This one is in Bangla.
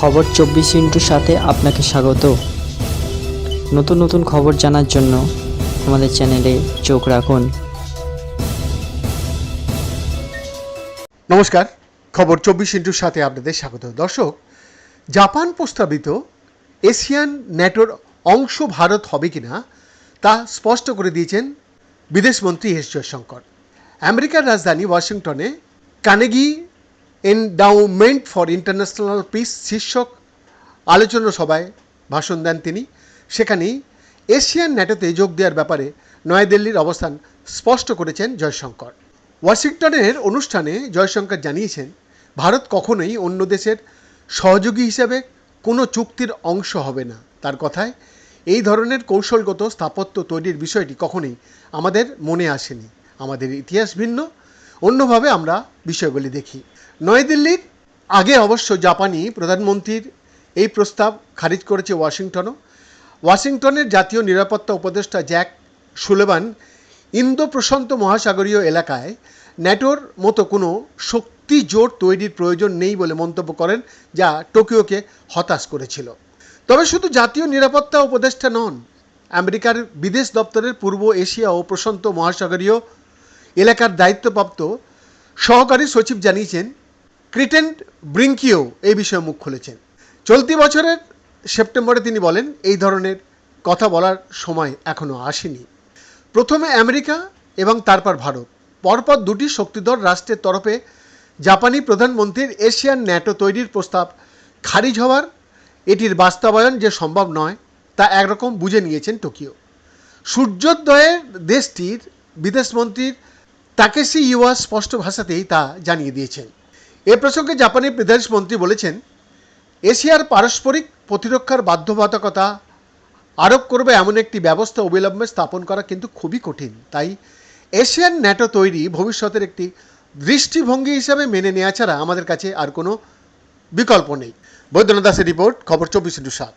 খবর চব্বিশ ইন্টুর সাথে আপনাকে স্বাগত। নতুন নতুন খবর জানার জন্য আমাদের চ্যানেলে চোখ রাখুন। নমস্কার, খবর চব্বিশ ইন্টুর সাথে আপনাদের স্বাগত। দর্শক, জাপান প্রস্তাবিত এশিয়ান ন্যাটোর অংশ ভারত হবে কিনা তা স্পষ্ট করে দিয়েছেন বিদেশমন্ত্রী এস জয়শঙ্কর। আমেরিকার রাজধানী ওয়াশিংটনে Carnegie Endowment for International Peace শীর্ষক আলোচনা সভায় ভাষণ দেন তিনি। সেখানেই এশিয়ান ন্যাটোতে যোগ দেওয়ার ব্যাপারে নয়াদিল্লির অবস্থান স্পষ্ট করেছেন জয়শঙ্কর। ওয়াশিংটনের অনুষ্ঠানে জয়শঙ্কর জানিয়েছেন, ভারত কখনোই অন্য দেশের সহযোগী হিসেবে কোনো চুক্তির অংশ হবে না। তার কথায়, এই ধরনের কৌশলগত স্থাপত্য তৈরির বিষয়টি কখনোই আমাদের মনে আসেনি। আমাদের ইতিহাস ভিন্ন, অন্যভাবে আমরা বিষয়গুলি দেখি। নয়াদিল্লির আগে অবশ্য জাপানি প্রধানমন্ত্রীর এই প্রস্তাব খারিজ করেছে ওয়াশিংটনও। ওয়াশিংটনের জাতীয় নিরাপত্তা উপদেষ্টা জ্যাক সুলেবান ইন্দো প্রশান্ত মহাসাগরীয় এলাকায় ন্যাটোর মতো কোনো শক্তি জোট তৈরির প্রয়োজন নেই বলে মন্তব্য করেন, যা টোকিওকে হতাশ করেছিল। তবে শুধু জাতীয় নিরাপত্তা উপদেষ্টা নন, আমেরিকার বিদেশ দপ্তরের পূর্ব এশিয়া ও প্রশান্ত মহাসাগরীয় এলাকার দায়িত্বপ্রাপ্ত সহকারী সচিব জানিয়েছেন ক্রিটেন্ট ব্রিঙ্কিও এই বিষয়ে মুখ খুলেছেন। চলতি বছরের সেপ্টেম্বরে তিনি বলেন, এই ধরনের কথা বলার সময় এখনও আসেনি। প্রথমে আমেরিকা এবং তারপর ভারত। পরপর দুটি শক্তিধর রাষ্ট্রের তরফে জাপানি প্রধানমন্ত্রীর এশিয়ান ন্যাটো তৈরির প্রস্তাব খারিজ হওয়ার, এটির বাস্তবায়ন যে সম্ভব নয় তা একরকম বুঝে নিয়েছেন টোকিও। সূর্যোদয়ের দেশটির বিদেশমন্ত্রীর তাকেসি ইউয়া স্পষ্ট ভাষাতেই তা জানিয়ে দিয়েছেন। এ প্রসঙ্গে জাপানি বিদেশমন্ত্রী বলেছেন, এশিয়ার পারস্পরিক প্রতিরক্ষার বাধ্যবাধকতা আরোপ করবে এমন একটি ব্যবস্থা অবিলম্বে স্থাপন করা কিন্তু খুবই কঠিন। তাই এশিয়ান ন্যাটো তৈরি ভবিষ্যতের একটি দৃষ্টিভঙ্গি হিসাবে মেনে নেওয়া ছাড়া আমাদের কাছে আর কোনো বিকল্প নেই। বৈদ্যনাথ দাসের রিপোর্ট, খবর চব্বিশ ইন্টু সাত।